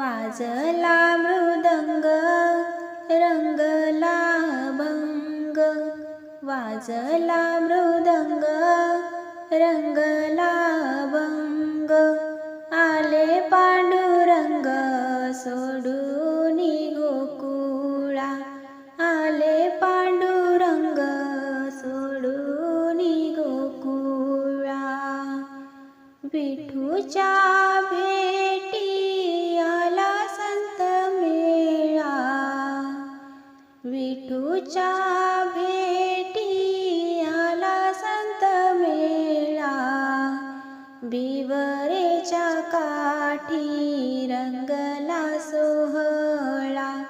वाजला मृदंग रंगला भंग. वाजला मृदंग रंगला भंग. आले पांडुरंग सोडून गोकुळा आले पांडुरंग सोडून गोकुळा विठूच्या भेटी विठूच्या भेटी आला संत मेळा. बिवरेच्या काठी रंगला सोहळा.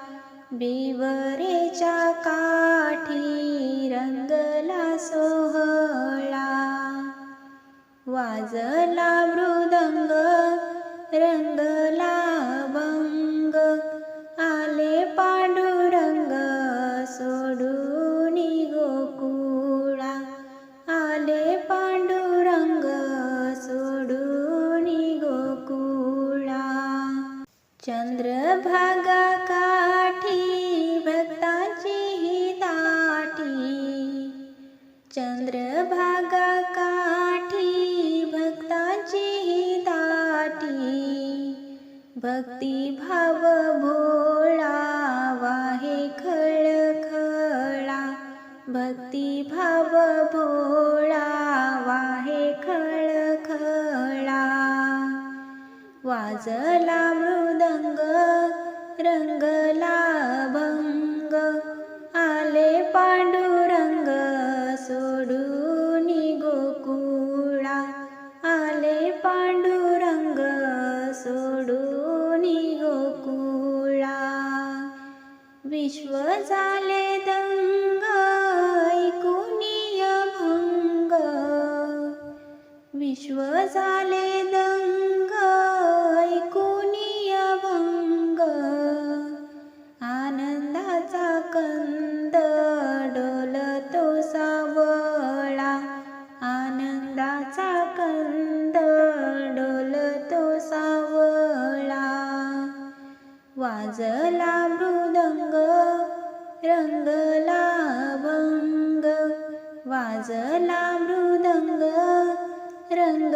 बिवरेच्या काठी रंगला सोहळा. वाजला मृदंग रंगला चंद्रभागा काठी भक्तांची ही दाटी चंद्रभागा काठी भक्तांची ही दाटी भक्तिभाव भोळा वाहे खळखळा. भक्तिभाव भोळा वाहे खळखळा. वाजला दंग रंगला भंग आले पांडुरंग सोडून गोकुळा आले पांडुरंग सोडून गोकुळा विश्व वाजला मृदंग रंगला अभंग वाजला मृदंग रंग